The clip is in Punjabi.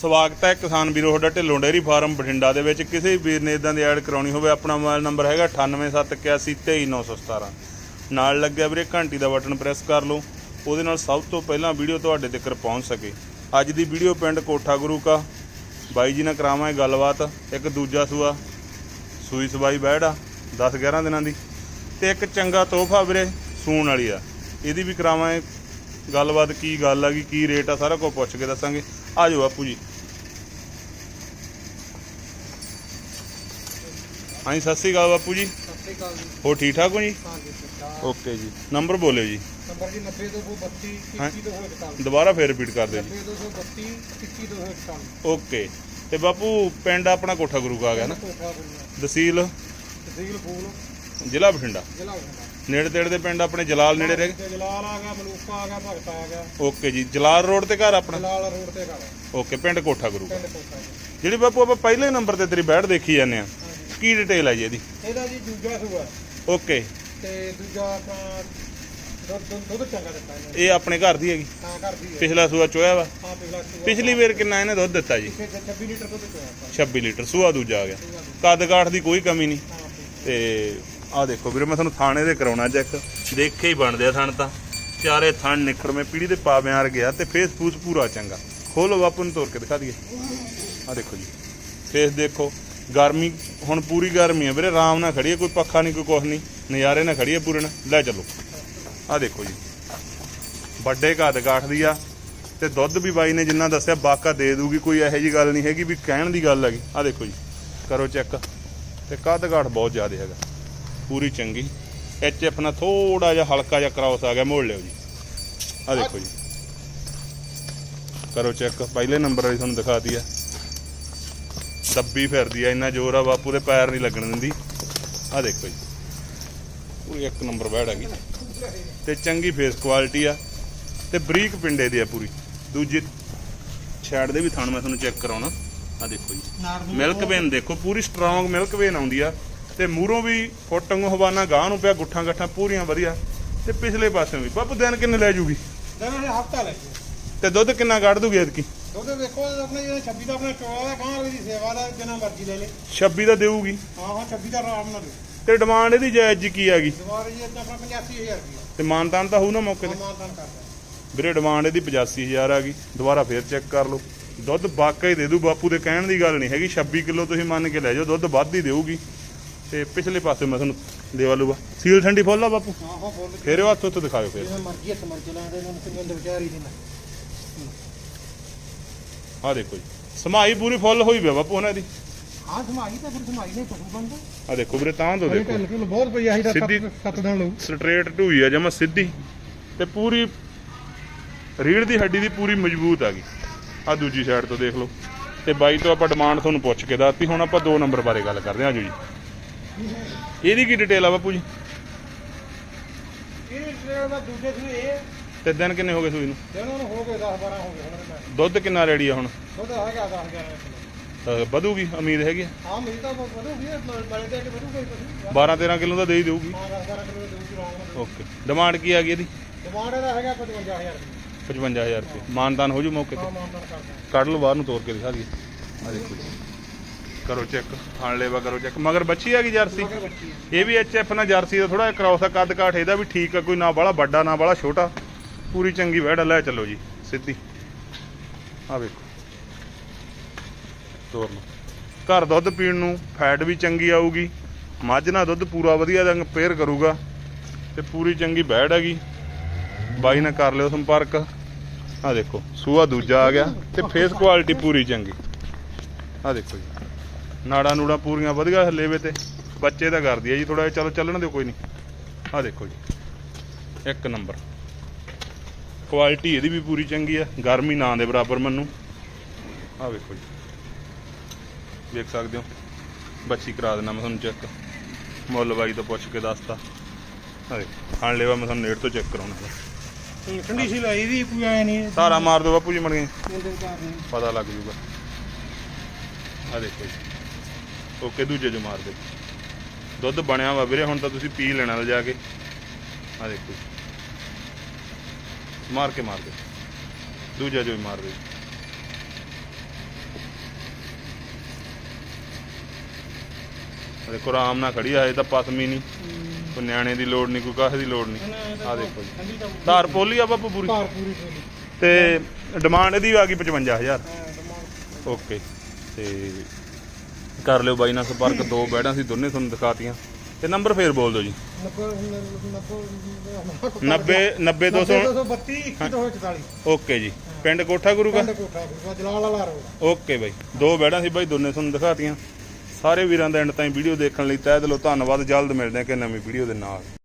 ਸਵਾਗਤ ਹੈ ਕਿਸਾਨ ਵੀਰੋ, ਤੁਹਾਡਾ ਢਿੱਲੋਂ ਡੇਅਰੀ ਫਾਰਮ ਬਠਿੰਡਾ ਦੇ ਵਿੱਚ। ਕਿਸੇ ਵੀਰ ਨੇ ਇਦਾਂ ਦੀ ਐਡ ਕਰਾਉਣੀ ਹੋਵੇ, ਆਪਣਾ ਮੋਬਾਈਲ ਨੰਬਰ ਹੈਗਾ 9871823917 ਨਾਲ ਲੱਗਿਆ ਵੀਰੇ, ਘੰਟੀ ਦਾ ਬਟਨ ਪ੍ਰੈਸ ਕਰ ਲਓ। ਉਹਦੇ ਨਾਲ ਸਭ ਤੋਂ ਪਹਿਲਾਂ ਵੀਡੀਓ ਤੁਹਾਡੇ ਤੱਕ ਪਹੁੰਚ ਸਕੇ। ਅੱਜ ਦੀ ਵੀਡੀਓ ਪਿੰਡ ਕੋਠਾ ਗੁਰੂ ਕਾ। ਬਾਈ ਜੀ ਨਾਲ ਕਰਾਵਾਂਗੇ ਗੱਲਬਾਤ। ਇੱਕ ਦੂਜਾ ਸੂਆ, ਸੂਈ ਸਵਾਈ ਬੈੜ ਆ 10 11 ਦਿਨਾਂ ਦੀ। ਤੇ ਇੱਕ ਚੰਗਾ ਤੋਹਫਾ ਵੀਰੇ, ਸੂਣ ਵਾਲੀ ਆ। ਇਹਦੀ ਵੀ ਕਰਾਵਾਂਗੇ ਗੱਲਬਾਤ, ਕੀ ਗੱਲ ਆ, ਕੀ ਰੇਟ ਆ, ਸਾਰਾ ਕੁਝ ਪੁੱਛ ਕੇ ਦੱਸਾਂਗੇ। ਆ ਜਾਓ ਬਾਪੂ ਜੀ। ਹਾਂਜੀ ਸਤਿ ਸ੍ਰੀ ਅਕਾਲ ਬਾਪੂ ਜੀ। ਸਤਿ ਸ਼੍ਰੀ ਅਕਾਲ ਜੀ। ਹੋ ਠੀਕ ਠਾਕ ਹੋ ਜੀ? ਹਾਂਜੀ ਠੀਕ ਓਕੇ ਜੀ। ਨੰਬਰ ਬੋਲਿਓ ਜੀ। ਨੰਬਰ ਜੀ 90 ਤੋਂ 32 ਹਾਂ। 21 ਤੋਂ 41 ਦੁਬਾਰਾ ਫੇਰ ਰਿਪੀਟ ਕਰ ਦਿਓ ਜੀ। 90 ਤੋਂ 32 21 ਤੋਂ 41 ਓਕੇ। ਤੇ ਬਾਪੂ ਪਿੰਡ ਆਪਣਾ ਕੋਠਾ ਗੁਰੂ ਕਾ ਗਿਆ ਨਾ? ਤਹਿਸੀਲ? ਤਹਿਸੀਲ ਫੂਲ। ਜ਼ਿਲ੍ਹਾ ਬਠਿੰਡਾ। ਜ਼ਿਲ੍ਹਾ ਬਠਿੰਡਾ। ਨੇੜੇ ਤੇੜੇ ਦੇ ਪਿੰਡ ਆਪਣੇ ਜਲਾਲ ਨੇੜੇ ਰਹਿ ਗਏ? ਜਲਾਲ ਆ ਗਿਆ ਮਲੂਕਾ ਆ ਗਿਆ ਭਗਤ ਆ ਗਿਆ। ਓਕੇ ਜੀ। ਜਲਾਲ ਰੋਡ ਤੇ ਘਰ ਆਪਣਾ? ਜਲਾਲ ਰੋਡ ਤੇ ਘਰ। ਓਕੇ ਪਿੰਡ ਕੋਠਾ ਗੁਰੂ ਜਿਹੜੀ ਬਾਪੂ ਆਪਾਂ ਪਹਿਲੇ ਨੰਬਰ ਤੇ ਤੇਰੀ ਬੈਠ ਦੇਖੀ ਜਾਂਦੇ ਆ ਕੀ ਡਿਟੇਲ ਹੈ ਜੀ ਇਹਦੀ? ਇਹਦਾ ਜੀ ਦੂਜਾ ਸੂਆ ਓਕੇ ਤੇ ਦੂਜਾ ਆਪਣਾ ਦੁੱਧ ਦੁੱਧ- ਦੁੱਧ ਚੰਗਾ ਦਿੱਤਾ ਇਹਨੇ। ਇਹ ਆਪਣੇ ਘਰ ਦੀ ਹੈਗੀ? ਹਾਂ ਘਰ ਦੀ ਹੈ। ਪਿਛਲਾ ਸੂਆ ਚੋਇਆ ਵਾ? ਹਾਂ ਪਿਛਲਾ ਸੂਆ। ਪਿਛਲੀ ਵਾਰ ਕਿੰਨਾ ਇਹਨੇ ਦੁੱਧ ਦਿੱਤਾ ਜੀ? ਪਿਛੇ 26 ਲੀਟਰ ਦੁੱਧ ਚੋਇਆ ਆਪਾਂ। 26 ਲੀਟਰ ਸੂਆ ਦੂਜਾ ਆ ਗਿਆ। ਦੁੱਧ। ਕੱਦ ਕਾਠ ਦੀ ਕੋਈ ਕਮੀ ਨਹੀਂ। ਹਾਂ। ਤੇ ਆਹ ਦੇਖੋ ਵੀਰੇ ਮੈਂ ਤੁਹਾਨੂੰ ਥਾਣੇ ਦੇ ਕਰਾਉਣਾ ਚੈੱਕ। ਦੇਖੇ ਹੀ ਬਣਦੇ ਆ ਥਣ ਤਾਂ। ਚਾਰੇ ਥਣ ਨਿਖੜਵੇਂ ਪੀੜੀ ਦੇ ਪਾਵਿਆਂ ਗਿਆ ਤੇ ਫੇਸ ਫੂਸ ਪੂਰਾ ਚੰਗਾ। ਖੋਲੋ ਬਾਪੂ ਨੂੰ ਤੋੜ ਕੇ ਦਿਖਾ ਦਈਏ। ਆਹ ਦੇਖੋ ਜੀ। ਫੇਸ ਦੇਖੋ। ਗਰਮੀ, ਹੁਣ ਪੂਰੀ ਗਰਮੀ ਆ ਵੀਰੇ, ਆਰਾਮ ਨਾਲ ਖੜੀ ਹੈ ਕੋਈ ਪੱਖਾ ਨਹੀਂ, ਕੋਈ ਕੁਛ ਨਹੀਂ, ਨਜ਼ਾਰੇ ਨਾਲ ਖੜੀ ਹੈ ਪੂਰੇ ਨਾਲ। ਲੈ ਚੱਲੋ। ਆਹ ਦੇਖੋ ਜੀ। ਵੱਡੇ ਘਾਤ ਕਾਠ ਦੀ ਆ, ਤੇ ਦੁੱਧ ਵੀ ਬਾਈ ਨੇ ਜਿੰਨਾ ਦੱਸਿਆ, ਬਾਕਾ ਦੇ ਦੂਗੀ, ਕੋਈ ਇਹੋ ਜੀ ਗੱਲ ਨਹੀਂ ਹੈਗੀ ਵੀ ਕਹਿਣ ਦੀ ਗੱਲ ਹੈਗੀ। ਆਹ ਦੇਖੋ ਜੀ। ਕਰੋ ਚੈੱਕ। ਤੇ ਕੱਦ ਕਾਠ ਬਹੁਤ ਜ਼ਿਆਦਾ ਹੈਗਾ। ਪੂਰੀ ਚੰਗੀ। ਐਚ ਐਫ ਨਾਲ ਥੋੜਾ ਜਿਹਾ ਹਲਕਾ ਜਿਹਾ ਕ੍ਰਾਸ ਆ ਗਿਆ, ਮੋੜ ਲਿਓ ਜੀ। ਆਹ ਦੇਖੋ ਜੀ। ਕਰੋ ਚੈੱਕ। ਪਹਿਲੇ ਨੰਬਰ ਵਾਲੀ ਤੁਹਾਨੂੰ ਦਿਖਾਤੀ ਆ। ਦੱਬੀ ਫਿਰਦੀ ਆ ਇੰਨਾ ਜ਼ੋਰ ਆ ਬਾਪੂ ਦੇ ਪੈਰ ਨਹੀਂ ਲੱਗਣ ਦਿੰਦੀ। ਆਹ ਦੇਖੋ ਜੀ। ਪੂਰੀ ਇੱਕ ਨੰਬਰ ਬੈੜ ਹੈਗੀ ਤੇ ਚੰਗੀ ਫੇਸ ਕੁਆਲਿਟੀ ਆ। ਤੇ ਬਰੀਕ ਪਿੰਡੇ ਦੀ ਆ ਪੂਰੀ। ਦੂਜੀ ਛੈਡ ਦੇ ਵੀ ਥਣ ਮੈਂ ਤੁਹਾਨੂੰ ਚੈੱਕ ਕਰਾਉਣਾ। ਆ ਦੇਖੋ ਜੀ। ਮਿਲਕ ਵੇਨ ਦੇਖੋ ਪੂਰੀ ਸਟਰੋਂਗ ਮਿਲਕ ਵੇਨ ਆਉਂਦੀ ਆ। ਤੇ ਮੂਰੋਂ ਵੀ ਫੋਟੰਗ ਹਵਾਨਾ ਗਾਂ ਨੂੰ ਪਿਆ ਗੁੱਠਾਂ ਗੱਠਾਂ ਪੂਰੀਆਂ ਵਧੀਆ। ਤੇ ਪਿਛਲੇ ਪਾਸੇ ਵੀ। ਬੱਬ ਦਿਨ ਕਿੰਨੇ ਲੈ ਜੂਗੀ? ਦਿਨ ਹਫਤਾ ਲੈ ਜੀ ਤੇ ਦੁੱਧ ਕਿੰਨਾ ਕੱਢ ਦੂਗੀ ਐਤਕੀ? ਦੁੱਧ ਦੇਖੋ ਆਪਣੇ ਜਿਹੜੇ 26 ਦਾ ਆਪਣਾ ਚੋਆ ਦਾ ਗਾਂ ਦੀ ਸੇਵਾ ਦਾ ਜਿੰਨਾ ਮਰਜ਼ੀ ਲੈ ਲੇ। 26 ਦਾ ਦੇਊਗੀ। ਹਾਂ ਹਾਂ 26 ਦਾ ਆਰਾਮ ਨਾਲ ਦੇ। ਤੇ ਡਿਮਾਂਡ ਇਹਦੀ ਜਾਇਜ਼ ਜੀ ਕੀ ਹੈਗੀ? ਦੁਬਾਰਾ ਜੀ ਆਪਣਾ 85000 ਰੁਪਏ। ਤੇ ਮਾਨਤਾਨ ਤਾਂ ਹੋਊ ਨਾ ਮੌਕੇ ਤੇ? ਕਰਦਾ। ਵੀਰੇ ਡਿਮਾਂਡ ਇਹਦੀ 85000 ਆ ਗਈ। ਦੁਬਾਰਾ ਫੇਰ ਚੈੱਕ ਕਰ ਲਓ। ਦੁੱਧ ਵਾਕਈ ਦੇ ਦੂ ਬਾਪੂ ਦੇ ਕਹਿਣ ਦੀ ਗੱਲ ਨਹੀਂ ਹੈਗੀ। 26 ਕਿਲੋ ਤੁਸੀਂ ਮੰਨ ਕੇ ਲੈ ਜਾਓ ਦੁੱਧ ਵੱਧ ਹੀ ਦੇਊਗੀ। ਤੇ ਪਿਛਲੇ ਪਾਸੇ ਮੈਂ ਤੁਹਾਨੂੰ ਦੇਵਾ ਲੂਗਾ। ਸੀਲ ਠੰਡੀ ਫੁੱਲ ਆ ਬਾਪੂ? ਹਾਂ ਹਾਂ ਬੋਲ ਫੇਰ ਉਹ ਹੱਥ ਉੱਤੇ ਦਿਖਾਓ ਫੇਰ। ਮਰਜ਼ੀ ਹੱਥ ਮਰਜ਼ੀ ਲਾਉਂਦੇ ਇਹਨਾਂ ਨੂੰ ਕਿੰਨੇ ਵਿਚਾਰ ਹੀ ਆ ਦੇਖੋ ਜੀ। ਸਮਾਈ ਪੂਰੀ ਫੁੱਲ ਹੋਈ ਪਿਆ ਬਾਪੂ ਉਹਨਾਂ ਦੀ। ਹਾਂ ਸਮਾਈ ਤਾਂ ਫਿਰ ਸਮਾਈ ਨਹੀਂ ਪਸ਼ੂ ਬੰਦਾ। ਆ ਦੇਖੋ ਵੀਰੇ ਤਾਂ ਤੋਂ ਦੇਖੋ। ਢਿੱਲ ਢੁੱਲ ਬਹੁਤ ਪਈ ਆਹੀ ਦਾ ਸਿੱਧੀ- 7 ਦਿਨ ਲਊ। ਸਟ੍ਰੇਟ ਢੂਈ ਆ ਜਮਾ ਸਿੱਧੀ। ਤੇ ਪੂਰੀ ਰੀੜ ਦੀ ਹੱਡੀ ਦੀ ਪੂਰੀ ਮਜ਼ਬੂਤ ਆ ਗਈ। ਆ ਦੂਜੀ ਸਾਈਡ ਤੋਂ ਦੇਖ ਲਓ। ਤੇ ਬਾਈ ਤੋਂ ਆਪਾਂ ਡਿਮਾਂਡ ਤੁਹਾਨੂੰ ਪੁੱਛ ਕੇ ਦੱਸਤੀ। ਹੁਣ ਆਪਾਂ ਦੋ ਨੰਬਰ ਬਾਰੇ ਗੱਲ ਕਰਦੇ ਹਾਂ ਜੀ। ਇਹਦੀ ਕੀ ਡਿਟੇਲ ਆ ਬਾਪੂ ਜੀ? ਇਹ ਜਿਹੜਾ ਦਾ ਦੂਜੇ ਸੀ ਇਹ ਤੇ ਦਿਨ ਕਿੰਨੇ ਹੋ ਗਏ ਸੂਈ ਨੂੰ? ਜਿਹਨਾਂ ਨੂੰ ਹੋ ਗਏ 10 12 ਹੋ ਗਏ ਹੁਣ ਤਾਂ। ਦੁੱਧ ਕਿੰਨਾ ਰੈਡੀ ਆ ਹੁਣ? ਦੁੱਧ ਹੈਗਾ 10 11 ਕਿਲੋ। ਅਹ ਵਧੂਗੀ ਉਮੀਦ ਹੈਗੀ ਆ? ਹਾਂ ਮੇਰੀ ਤਾਂ ਵਧੂਗੀ ਬੜੇ ਦੇ ਕੇ ਵਧੂਗਾ ਹੀ ਪਸ਼ੂ 12 13 ਕਿਲੋ ਦਾ ਦੇ ਹੀ ਦੇਊਗੀ। ਹਾਂ 10 12 ਕਿਲੋ ਦਊਗੀ ਨਾਲ ਓਕੇ। ਡਿਮਾਂਡ ਕੀ ਆ ਗਈ ਇਹਦੀ? ਡਿਮਾਂਡ ਇਹਦਾ ਹੈਗਾ 55000 ਰੁਪਏ। 55000 ਰੁਪਏ। ਮਾਨਦਾਨ ਹੋ ਜੂ ਮੌਕੇ ਹਾਂ ਤੇ ਮਾਨਦਾਨ ਕਰਦਾ ਕੱਢ ਲਓ ਬਾਹਰ ਨੂੰ ਤੋੜ ਕੇ ਦਿਖਾ ਦਈਏ। ਆ ਦੇਖੋ ਜੀ। ਕਰੋ ਚੈੱਕ ਖਾਣ ਲੈਵਾ ਕਰੋ ਚੈੱਕ। ਮਗਰ ਬੱਚੀ ਹੈਗੀ ਜਰਸੀ? ਇਹ ਵੀ ਐਚਐਫ ਨਾਲ ਜਰਸੀ ਦਾ ਥੋੜਾ ਕ੍ਰਾਸ ਆ ਕੱਦ ਕਾਠ ਇਹਦਾ ਵੀ ਠੀਕ ਆ ਕੋਈ ਨਾ ਬਾਹਲਾ ਵੱਡਾ ਨਾ ਬਾਹਲਾ ਛੋਟਾ। ਪੂਰੀ ਚੰਗੀ ਵਹਿੜ ਆ, ਲੈ ਚੱਲੋ ਜੀ ਸਿੱਧੀ। ਆ ਵੇਖੋ। ਤੋਰ ਲਓ ਘਰ ਦੁੱਧ ਪੀਣ ਨੂੰ ਫੈਟ ਵੀ ਚੰਗੀ ਆਊਗੀ ਮੱਝ ਨਾਲ ਦੁੱਧ ਪੂਰਾ ਵਧੀਆ ਰੰਗ ਪੇਅਰ ਕਰੂਗਾ ਤੇ ਪੂਰੀ ਚੰਗੀ ਵਹਿੜ ਹੈਗੀ। ਬਾਈ ਨਾਲ ਕਰ ਲਿਓ ਸੰਪਰਕ। ਆ ਦੇਖੋ ਸੂਆ ਦੂਜਾ ਆ ਗਿਆ ਤੇ ਫੇਸ ਕੁਆਲਿਟੀ ਪੂਰੀ ਚੰਗੀ। ਆ ਦੇਖੋ ਜੀ। ਨਾੜਾ ਨੂੜਾ ਪੂਰੀਆਂ ਵਧੀਆ ਹਲੇਵੇ ਤੇ ਬੱਚੇ ਤਾਂ ਕਰਦੀ ਹੈ ਜੀ ਥੋੜਾ ਜਿਹਾ। ਚਲੋ ਚੱਲਣ ਦਿਓ ਕੋਈ ਨਹੀਂ। ਆ ਦੇਖੋ ਜੀ। ਇੱਕ ਨੰਬਰ। ਕੁਆਲਿਟੀ ਇਹਦੀ ਵੀ ਪੂਰੀ ਚੰਗੀ ਆ ਗਰਮੀ ਨਾ ਦੇ ਬਰਾਬਰ ਮੈਨੂੰ। ਆ ਵੇਖੋ ਜੀ। ਵੇਖ ਸਕਦੇ ਹੋ? ਬੱਚੀ ਕਰਾ ਦੇਣਾ ਮੈਂ ਤੁਹਾਨੂੰ ਚੈੱਕ ਮੁੱਲ ਬਾਈ ਤੋਂ ਪੁੱਛ ਕੇ ਦੱਸਤਾ। ਦੇਖੋ ਖਾਣ ਲੈਵਾ ਮੈਂ ਤੁਹਾਨੂੰ ਨੇੜ ਤੋਂ ਚੈੱਕ ਕਰਾਉਣਾ ਤੇ ਠੰਡੀ ਸੀ ਲਾਈ ਦੀ ਕੋਈ ਆਇਆ ਨਹੀਂ। ਸਾਰਾ ਮਾਰ ਦਿਓ ਬਾਪੂ ਜੀ ਮੜ ਗਏ ਪਤਾ ਲੱਗ ਜੂਗਾ। ਆ ਦੇਖੋ ਜੀ। ਓਕੇ ਦੂਜੇ ਜੋ ਮਾਰ ਦੇ ਦੁੱਧ ਬਣਿਆ ਵਾ ਵੀਰੇ ਹੁਣ ਤਾਂ ਤੁਸੀਂ ਪੀ ਲੈਣਾ ਲਿਜਾ ਕੇ। ਆ ਦੇਖੋ ਜੀ। ਮਾਰ ਕੇ ਮਾਰ ਦੇ। ਦੂਜਾ ਜੋ ਮਾਰ ਦੇ। ਦੇਖੋ ਆਰਾਮ ਨਾਲ ਖੜੀ ਆਏ ਤਾਂ ਪਸਮੀ ਨਹੀਂ। ਕੋਈ ਨਿਆਣੇ ਦੀ ਲੋੜ ਨਹੀਂ ਕੋਈ ਕਾਹੇ ਦੀ ਲੋੜ ਨਹੀਂ। ਆ ਦੇਖੋ ਜੀ। ਧਾਰ ਪੋਲੀ ਆ ਬਾਪੂ ਪੂਰੀ। ਧਾਰ ਪੂਰੀ ਤੇ ਡਿਮਾਂਡ ਇਹਦੀ ਆ ਗਈ 55000 ਓਕੇ। ਤੇ ਕਰ ਲਿਓ ਬਾਈ ਨਾਲ ਸੰਪਰਕ ਦੋ ਬੈਡਾਂ ਸੀ ਦੋਨੇ ਤੁਹਾਨੂੰ ਦਿਖਾਤੀਆਂ। ਤੇ ਨੰਬਰ ਫੇਰ ਬੋਲ ਦਿਓ ਜੀ। 90 90 200 232 2144 ਓਕੇ ਜੀ। ਪਿੰਡ ਕੋਠਾ ਗੁਰੂ ਗੁਰੂਆ ਜਲਾਲ ਵਾਲਾ ਰੋਡ। ਓਕੇ ਬਾਈ। ਦੋ ਬੈੜਾਂ ਸੀ ਬਾਈ ਦੋਨੇ ਤੁਹਾਨੂੰ ਦਿਖਾਤੀਆਂ। ਸਾਰੇ ਵੀਰਾਂ ਦਾ ਐਂਡ ਤਾਈਂ ਵੀਡੀਓ ਦੇਖਣ ਲਈ ਤਹਿ ਦਿਲੋਂ ਧੰਨਵਾਦ। ਜਲਦ ਮਿਲਦੇ ਹਾਂ ਕਿ ਨਵੀਂ ਵੀਡੀਓ ਦੇ ਨਾਲ।